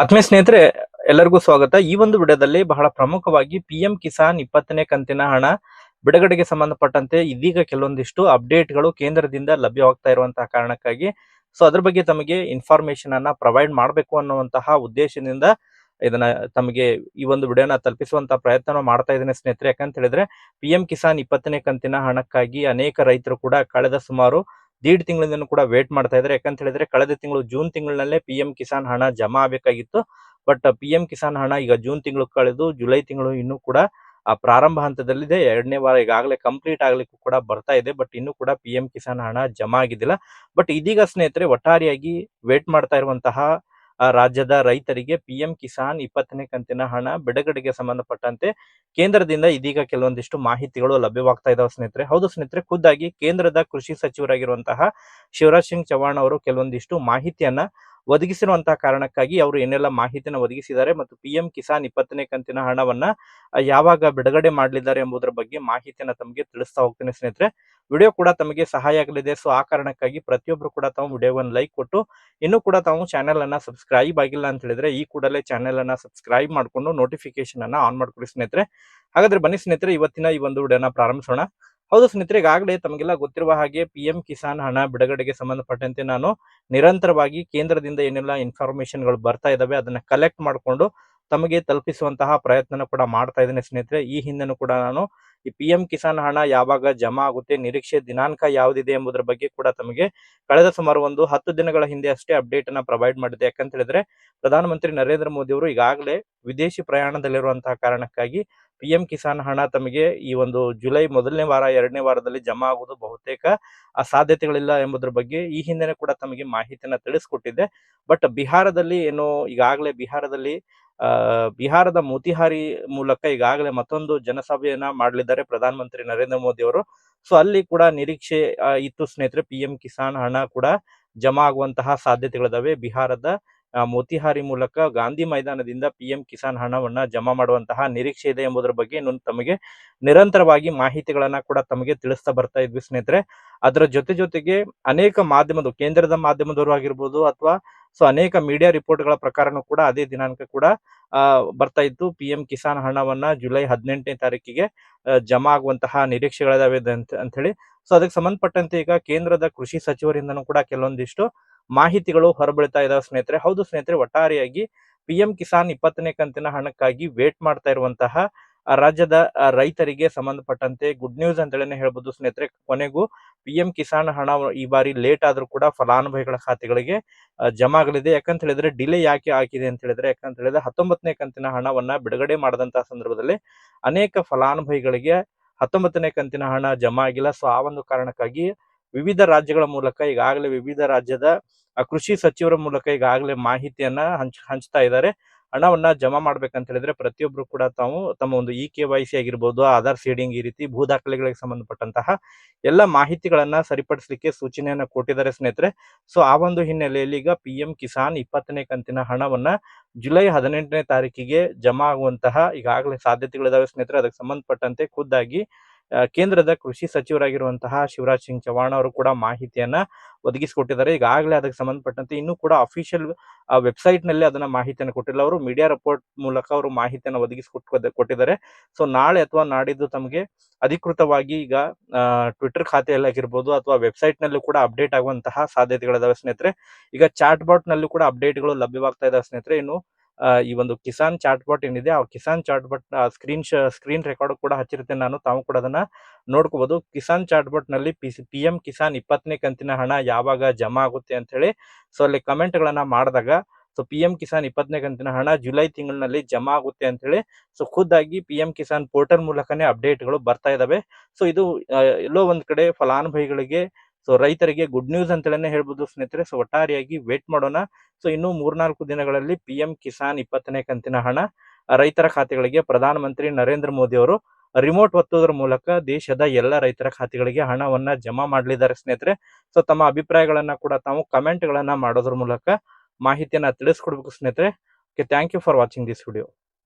ಆತ್ಮೀಯ ಸ್ನೇಹಿತರೆ, ಎಲ್ಲರಿಗೂ ಸ್ವಾಗತ. ಈ ಒಂದು ವಿಡಿಯೋದಲ್ಲಿ ಬಹಳ ಪ್ರಮುಖವಾಗಿ ಪಿ ಎಂ ಕಿಸಾನ್ ಇಪ್ಪತ್ತನೇ ಕಂತಿನ ಹಣ ಬಿಡುಗಡೆಗೆ ಸಂಬಂಧಪಟ್ಟಂತೆ ಇದೀಗ ಕೆಲವೊಂದಿಷ್ಟು ಅಪ್ಡೇಟ್ಗಳು ಕೇಂದ್ರದಿಂದ ಲಭ್ಯವಾಗ್ತಾ ಇರುವಂತಹ ಕಾರಣಕ್ಕಾಗಿ. ಸೊ ಅದ್ರ ಬಗ್ಗೆ ತಮಗೆ ಇನ್ಫಾರ್ಮೇಶನ್ ಅನ್ನ ಪ್ರೊವೈಡ್ ಮಾಡಬೇಕು ಅನ್ನುವಂತಹ ಉದ್ದೇಶದಿಂದ ಇದನ್ನ ತಮಗೆ ಈ ಒಂದು ವಿಡಿಯೋನ ತಲುಪಿಸುವಂತಹ ಪ್ರಯತ್ನ ಮಾಡ್ತಾ ಇದ್ದೇನೆ ಸ್ನೇಹಿತರೆ. ಯಾಕಂತ ಹೇಳಿದ್ರೆ ಪಿ ಎಂ ಕಿಸಾನ್ ಇಪ್ಪತ್ತನೇ ಕಂತಿನ ಹಣಕ್ಕಾಗಿ ಅನೇಕ ರೈತರು ಕೂಡ ಕಳೆದ ಸುಮಾರು ದೀಡ್ ತಿಂಗಳಿಂದ ಕೂಡ ವೇಟ್ ಮಾಡ್ತಾ ಇದ್ದಾರೆ. ಯಾಕಂತ ಹೇಳಿದ್ರೆ ಕಳೆದ ತಿಂಗಳು ಜೂನ್ ತಿಂಗಳಿನಲ್ಲೇ ಪಿ ಎಂ ಕಿಸಾನ್ ಹಣ ಜಮಾ ಆಗಬೇಕಾಗಿತ್ತು. ಬಟ್ ಪಿ ಕಿಸಾನ್ ಹಣ ಈಗ ಜೂನ್ ತಿಂಗಳು ಕಳೆದು ಜುಲೈ ತಿಂಗಳು ಇನ್ನೂ ಕೂಡ, ಆ ಪ್ರಾರಂಭ ಹಂತದಲ್ಲಿದೆ. ಎರಡನೇ ವಾರ ಈಗಾಗಲೇ ಕಂಪ್ಲೀಟ್ ಆಗ್ಲಿಕ್ಕೂ ಕೂಡ ಬರ್ತಾ ಇದೆ. ಬಟ್ ಇನ್ನೂ ಕೂಡ ಪಿ ಎಂ ಕಿಸಾನ್ ಹಣ ಜಮಾ ಆಗಿದ್ದಿಲ್ಲ. ಬಟ್ ಇದೀಗ ಸ್ನೇಹಿತರೆ, ಒಟ್ಟಾರೆಯಾಗಿ ವೇಟ್ ಮಾಡ್ತಾ ಇರುವಂತಹ ರಾಜ್ಯದ ರೈತರಿಗೆ ಪಿಎಂ ಕಿಸಾನ್ ಇಪ್ಪತ್ತನೇ ಕಂತಿನ ಹಣ, ಬಿಡುಗಡೆಗೆ ಸಂಬಂಧಪಟ್ಟಂತೆ ಕೇಂದ್ರದಿಂದ ಇದೀಗ ಕೆಲವೊಂದಿಷ್ಟು ಮಾಹಿತಿಗಳು ಲಭ್ಯವಾಗ್ತಾ ಇದಾವೆ ಸ್ನೇಹಿತರೆ. ಹೌದು ಸ್ನೇಹಿತರೆ, ಖುದ್ದಾಗಿ ಕೇಂದ್ರದ ಕೃಷಿ ಸಚಿವರಾಗಿರುವಂತಹ ಶಿವರಾಜ್ ಸಿಂಗ್ ಚೌಹಾಣ್ ಅವರು ಕೆಲವೊಂದಿಷ್ಟು ಮಾಹಿತಿಯನ್ನ ಒದಗಿಸಿರುವಂತಹ ಕಾರಣಕ್ಕಾಗಿ ಅವರು ಏನೆಲ್ಲ ಮಾಹಿತಿನ ಒದಗಿಸಿದ್ದಾರೆ ಮತ್ತು ಪಿ ಎಂ ಕಿಸಾನ್ ಇಪ್ಪತ್ತನೇ ಕಂತಿನ ಹಣವನ್ನ ಯಾವಾಗ ಬಿಡುಗಡೆ ಮಾಡಲಿದ್ದಾರೆ ಎಂಬುದರ ಬಗ್ಗೆ ಮಾಹಿತಿಯನ್ನ ತಮಗೆ ತಿಳಿಸ್ತಾ ಹೋಗ್ತೀನಿ ಸ್ನೇಹಿತರೆ. ವಿಡಿಯೋ ಕೂಡ ತಮಗೆ ಸಹಾಯ ಆಗಲಿದೆ, ಸೊ ಆ ಕಾರಣಕ್ಕಾಗಿ ಪ್ರತಿಯೊಬ್ಬರು ಕೂಡ ತಾವು ವಿಡಿಯೋವನ್ನು ಲೈಕ್ ಕೊಟ್ಟು, ಇನ್ನೂ ಕೂಡ ತಾವು ಚಾನೆಲ್ ಅನ್ನ ಸಬ್ಸ್ಕ್ರೈಬ್ ಆಗಿಲ್ಲ ಅಂತ ಹೇಳಿದ್ರೆ ಈ ಕೂಡಲೇ ಚಾನೆಲ್ ಅನ್ನ ಸಬ್ಸ್ಕ್ರೈಬ್ ಮಾಡಿಕೊಂಡು ನೋಟಿಫಿಕೇಶನ್ ಅನ್ನ ಆನ್ ಮಾಡ್ಕೊಳ್ಳಿ ಸ್ನೇಹಿತರೆ. ಹಾಗಾದ್ರೆ ಬನ್ನಿ ಸ್ನೇಹಿತರೆ, ಇವತ್ತಿನ ಈ ಒಂದು ವಿಡಿಯೋನ ಪ್ರಾರಂಭಿಸೋಣ. ಹೌದು ಸ್ನೇಹಿತರೆ, ಈಗಾಗಲೇ ತಮಗೆಲ್ಲ ಗೊತ್ತಿರುವ ಹಾಗೆ ಪಿ ಎಂ ಕಿಸಾನ್ ಹಣ ಬಿಡುಗಡೆಗೆ ಸಂಬಂಧಪಟ್ಟಂತೆ ನಾನು ನಿರಂತರವಾಗಿ ಕೇಂದ್ರದಿಂದ ಏನೆಲ್ಲ ಇನ್ಫಾರ್ಮೇಶನ್ಗಳು ಬರ್ತಾ ಇದಾವೆ, ಅದನ್ನ ಕಲೆಕ್ಟ್ ಮಾಡಿಕೊಂಡು ತಮಗೆ ತಲುಪಿಸುವಂತಹ ಪ್ರಯತ್ನ ಕೂಡ ಮಾಡ್ತಾ ಇದ್ದೇನೆ ಸ್ನೇಹಿತರೆ. ಈ ಹಿಂದೆನೂ ಕೂಡ ನಾನು ಈ ಪಿ ಎಂ ಕಿಸಾನ್ ಹಣ ಯಾವಾಗ ಜಮಾ ಆಗುತ್ತೆ, ನಿರೀಕ್ಷೆ ದಿನಾಂಕ ಯಾವುದಿದೆ ಎಂಬುದರ ಬಗ್ಗೆ ಕೂಡ ತಮಗೆ ಕಳೆದ ಸುಮಾರು ಒಂದು ಹತ್ತು ದಿನಗಳ ಹಿಂದೆ ಅಷ್ಟೇ ಅಪ್ಡೇಟ್ ಅನ್ನ ಪ್ರೊವೈಡ್ ಮಾಡಿದೆ. ಯಾಕಂತ ಹೇಳಿದ್ರೆ, ಪ್ರಧಾನಮಂತ್ರಿ ನರೇಂದ್ರ ಮೋದಿ ಅವರು ಈಗಾಗಲೇ ವಿದೇಶಿ ಪ್ರಯಾಣದಲ್ಲಿರುವಂತಹ ಕಾರಣಕ್ಕಾಗಿ ಪಿ ಎಂ ಕಿಸಾನ್ ಹಣ ತಮಗೆ ಈ ಒಂದು ಜುಲೈ ಮೊದಲನೇ ವಾರ, ಎರಡನೇ ವಾರದಲ್ಲಿ ಜಮಾ ಆಗುವುದು ಬಹುತೇಕ ಸಾಧ್ಯತೆಗಳಿಲ್ಲ ಎಂಬುದರ ಬಗ್ಗೆ ಈ ಹಿಂದೆನೆ ಕೂಡ ತಮಗೆ ಮಾಹಿತಿಯನ್ನ ತಿಳಿಸ್ಕೊಟ್ಟಿದ್ದೆ ಬಟ್ ಬಿಹಾರದಲ್ಲಿ ಏನು ಈಗಾಗಲೇ ಬಿಹಾರದಲ್ಲಿ ಬಿಹಾರದ ಮೋತಿಹಾರಿ ಮೂಲಕ ಈಗಾಗಲೇ ಮತ್ತೊಂದು ಜನಸಭೆಯನ್ನ ಮಾಡಲಿದ್ದಾರೆ ಪ್ರಧಾನಮಂತ್ರಿ ನರೇಂದ್ರ ಮೋದಿ ಅವರು. ಸೊ ಅಲ್ಲಿ ಕೂಡ ನಿರೀಕ್ಷೆ ಇತ್ತು ಸ್ನೇಹಿತರೆ ಪಿ ಎಂ ಕಿಸಾನ್ ಹಣ ಕೂಡ ಜಮಾ ಆಗುವಂತಹ ಸಾಧ್ಯತೆಗಳಿದಾವೆ. ಬಿಹಾರದ ಮೋತಿಹಾರಿ ಮೂಲಕ ಗಾಂಧಿ ಮೈದಾನದಿಂದ ಪಿಎಂ ಕಿಸಾನ್ ಹಣವನ್ನ ಜಮಾ ಮಾಡುವಂತಹ ನಿರೀಕ್ಷೆ ಇದೆ ಎಂಬುದರ ಬಗ್ಗೆ ತಮಗೆ ನಿರಂತರವಾಗಿ ಮಾಹಿತಿಗಳನ್ನ ಕೂಡ ತಮಗೆ ತಿಳಿಸ್ತಾ ಬರ್ತಾ ಇದ್ವಿ ಸ್ನೇಹಿತರೆ. ಅದರ ಜೊತೆ ಜೊತೆಗೆ ಅನೇಕ ಮಾಧ್ಯಮದ ಕೇಂದ್ರದ ಮಾಧ್ಯಮದವರು ಆಗಿರ್ಬೋದು ಅಥವಾ ಸೊ ಅನೇಕ ಮೀಡಿಯಾ ರಿಪೋರ್ಟ್ಗಳ ಪ್ರಕಾರನೂ ಕೂಡ ಅದೇ ದಿನಾಂಕ ಕೂಡ ಬರ್ತಾ ಇತ್ತು. ಪಿ ಕಿಸಾನ್ ಹಣವನ್ನ ಜುಲೈ ಹದಿನೆಂಟನೇ ತಾರೀಕಿಗೆ ಜಮಾ ಆಗುವಂತಹ ನಿರೀಕ್ಷೆಗಳಿದಾವೆ ಅಂತ ಅಂತ ಹೇಳಿ. ಸೊ ಅದಕ್ಕೆ ಸಂಬಂಧಪಟ್ಟಂತೆ ಈಗ ಕೇಂದ್ರದ ಕೃಷಿ ಸಚಿವರಿಂದನೂ ಕೂಡ ಕೆಲವೊಂದಿಷ್ಟು ಮಾಹಿತಿಗಳು ಹೊರಬೀಳ್ತಾ ಇದಾವೆ ಸ್ನೇಹಿತರೆ. ಹೌದು ಸ್ನೇಹಿತರೆ, ಒಟ್ಟಾರೆಯಾಗಿ ಪಿ ಎಂ ಕಿಸಾನ್ ಇಪ್ಪತ್ತನೇ ಕಂತಿನ ಹಣಕ್ಕಾಗಿ ವೇಟ್ ಮಾಡ್ತಾ ಇರುವಂತಹ ರಾಜ್ಯದ ರೈತರಿಗೆ ಸಂಬಂಧಪಟ್ಟಂತೆ ಗುಡ್ ನ್ಯೂಸ್ ಅಂತೇಳಿ ಹೇಳ್ಬೋದು ಸ್ನೇಹಿತರೆ. ಕೊನೆಗೂ ಪಿ ಎಂ ಕಿಸಾನ್ ಹಣ ಈ ಬಾರಿ ಲೇಟ್ ಆದ್ರೂ ಕೂಡ ಫಲಾನುಭವಿಗಳ ಖಾತೆಗಳಿಗೆ ಜಮಾ ಆಗಲಿದೆ. ಯಾಕಂತ ಹೇಳಿದ್ರೆ ಡಿಲೇ ಯಾಕೆ ಆಗಿದೆ ಅಂತ ಹೇಳಿದ್ರೆ, ಯಾಕಂತ ಹೇಳಿದ್ರೆ ಹತ್ತೊಂಬತ್ತನೇ ಕಂತಿನ ಹಣವನ್ನ ಬಿಡುಗಡೆ ಮಾಡದಂತಹ ಸಂದರ್ಭದಲ್ಲಿ ಅನೇಕ ಫಲಾನುಭವಿಗಳಿಗೆ ಹತ್ತೊಂಬತ್ತನೇ ಕಂತಿನ ಹಣ ಜಮಾ ಆಗಿಲ್ಲ. ಸೊ ಆ ಒಂದು ಕಾರಣಕ್ಕಾಗಿ ವಿವಿಧ ರಾಜ್ಯಗಳ ಮೂಲಕ ಈಗಾಗಲೇ ವಿವಿಧ ರಾಜ್ಯದ ಕೃಷಿ ಸಚಿವರ ಮೂಲಕ ಈಗಾಗಲೇ ಮಾಹಿತಿಯನ್ನ ಹಂಚ್, ಹಂಚ್ತಾ ಇದ್ದಾರೆ ಹಣವನ್ನ ಜಮಾ ಮಾಡ್ಬೇಕಂತ ಹೇಳಿದ್ರೆ ಪ್ರತಿಯೊಬ್ರು ಕೂಡ ತಾವು ತಮ್ಮ ಒಂದು ಇ ಕೆ ವೈ ಸಿ ಆಗಿರ್ಬೋದು, ಆಧಾರ್ ಸೀಡಿಂಗ್ ಈ ರೀತಿ ಭೂ ದಾಖಲೆಗಳಿಗೆ ಸಂಬಂಧಪಟ್ಟಂತಹ ಎಲ್ಲ ಮಾಹಿತಿಗಳನ್ನ ಸರಿಪಡಿಸಲಿಕ್ಕೆ ಸೂಚನೆಯನ್ನ ಕೊಟ್ಟಿದ್ದಾರೆ ಸ್ನೇಹಿತರೆ. ಸೊ, ಆ ಒಂದು ಹಿನ್ನೆಲೆಯಲ್ಲಿ ಈಗ ಪಿ ಎಂ ಕಿಸಾನ್ ಇಪ್ಪತ್ತನೇ ಕಂತಿನ ಹಣವನ್ನ ಜುಲೈ ಹದಿನೆಂಟನೇ ತಾರೀಕಿಗೆ ಜಮಾ ಆಗುವಂತಹ ಈಗಾಗಲೇ ಸಾಧ್ಯತೆಗಳಿದಾವೆ ಸ್ನೇಹಿತರೆ. ಅದಕ್ಕೆ ಸಂಬಂಧಪಟ್ಟಂತೆ ಖುದ್ದಾಗಿ ಕೇಂದ್ರದ ಕೃಷಿ ಸಚಿವರಾಗಿರುವಂತಹ ಶಿವರಾಜ್ ಸಿಂಗ್ ಚೌಹಾಣ್ ಅವರು ಕೂಡ ಮಾಹಿತಿಯನ್ನ ಒದಗಿಸಿಕೊಟ್ಟಿದ್ದಾರೆ. ಈಗಾಗಲೇ ಅದಕ್ಕೆ ಸಂಬಂಧಪಟ್ಟಂತೆ ಇನ್ನೂ ಕೂಡ ಅಫಿಷಿಯಲ್ ವೆಬ್ಸೈಟ್ನಲ್ಲಿ ಅದನ್ನ ಮಾಹಿತಿಯನ್ನು ಕೊಟ್ಟಿಲ್ಲ. ಅವರು ಮೀಡಿಯಾ ರಿಪೋರ್ಟ್ ಮೂಲಕ ಅವರು ಮಾಹಿತಿಯನ್ನು ಒದಗಿಸಿಕೊಟ್ಟು ಕೊಟ್ಟಿದ್ದಾರೆ. ಸೊ ನಾಳೆ ಅಥವಾ ನಾಡಿದ್ದು ತಮಗೆ ಅಧಿಕೃತವಾಗಿ ಈಗ ಟ್ವಿಟರ್ ಖಾತೆಯಲ್ಲಾಗಿರ್ಬೋದು ಅಥವಾ ವೆಬ್ಸೈಟ್ ನಲ್ಲೂ ಕೂಡ ಅಪ್ಡೇಟ್ ಆಗುವಂತಹ ಸಾಧ್ಯತೆಗಳಿದಾವೆ ಸ್ನೇಹಿತರೆ. ಈಗ ಚಾಟ್ ಬಾಟ್ ನಲ್ಲೂ ಕೂಡ ಅಪ್ಡೇಟ್ಗಳು ಲಭ್ಯವಾಗ್ತಾ ಇದಾವೆ ಸ್ನೇಹಿತರೆ. ಇನ್ನು ಈ ಒಂದು ಕಿಸಾನ್ ಚಾಟ್ ಬಾಟ್ ಏನಿದೆ, ಆ Kisan chat bot screen screen record ಕೂಡ ಹಚ್ಚಿರ್ತೇನೆ ನಾನು. ತಾವು ಕೂಡ ಅದನ್ನ ನೋಡ್ಕೋಬಹುದು ಕಿಸಾನ್ ಚಾಟ್ ಬಾಟ್ನಲ್ಲಿ ಪಿ ಪಿ ಎಂ ಕಿಸಾನ್ ಇಪ್ಪತ್ತನೇ ಕಂತಿನ ಹಣ ಯಾವಾಗ ಜಮಾ ಆಗುತ್ತೆ ಅಂತ ಹೇಳಿ, ಸೊ ಅಲ್ಲಿ ಕಮೆಂಟ್ ಗಳನ್ನ ಮಾಡಿದಾಗ, ಸೊ ಪಿ ಎಂ ಕಿಸಾನ್ ಇಪ್ಪತ್ತನೇ ಕಂತಿನ ಹಣ ಜುಲೈ ತಿಂಗಳಿನಲ್ಲಿ ಜಮಾ ಆಗುತ್ತೆ ಅಂತ ಹೇಳಿ, ಸೊ ಖುದ್ದಾಗಿ ಪಿ ಎಂ ಕಿಸಾನ್ ಪೋರ್ಟಲ್ ಮೂಲಕನೇ ಅಪ್ಡೇಟ್ಗಳು ಬರ್ತಾ ಇದಾವೆ. ಸೊ ಇದು ಎಲ್ಲೋ ಒಂದ್ ಕಡೆ ಫಲಾನುಭವಿಗಳಿಗೆ ಸೊ ರೈತರಿಗೆ ಗುಡ್ ನ್ಯೂಸ್ ಅಂತೇಳೆ ಹೇಳ್ಬೋದು ಸ್ನೇಹಿತರೆ. ಸೊ ಒಟ್ಟಾರೆಯಾಗಿ ವೇಟ್ ಮಾಡೋಣ. ಸೊ ಇನ್ನು ಮೂರ್ನಾಲ್ಕು ದಿನಗಳಲ್ಲಿ ಪಿ ಕಿಸಾನ್ ಇಪ್ಪತ್ತನೇ ಕಂತಿನ ಹಣ ರೈತರ ಖಾತೆಗಳಿಗೆ ಪ್ರಧಾನಮಂತ್ರಿ ನರೇಂದ್ರ ಮೋದಿ ಅವರು ರಿಮೋಟ್ ಒತ್ತೋದ್ರ ಮೂಲಕ ದೇಶದ ಎಲ್ಲ ರೈತರ ಖಾತೆಗಳಿಗೆ ಹಣವನ್ನ ಜಮಾ ಮಾಡಲಿದ್ದಾರೆ ಸ್ನೇಹಿತರೆ. ಸೊ ತಮ್ಮ ಅಭಿಪ್ರಾಯಗಳನ್ನ ಕೂಡ ತಾವು ಕಮೆಂಟ್ ಗಳನ್ನ ಮಾಡೋದ್ರ ಮೂಲಕ ಮಾಹಿತಿಯನ್ನ ತಿಳಿಸ್ಕೊಡ್ಬೇಕು ಸ್ನೇಹಿತರೆ. Okay thank you for watching this video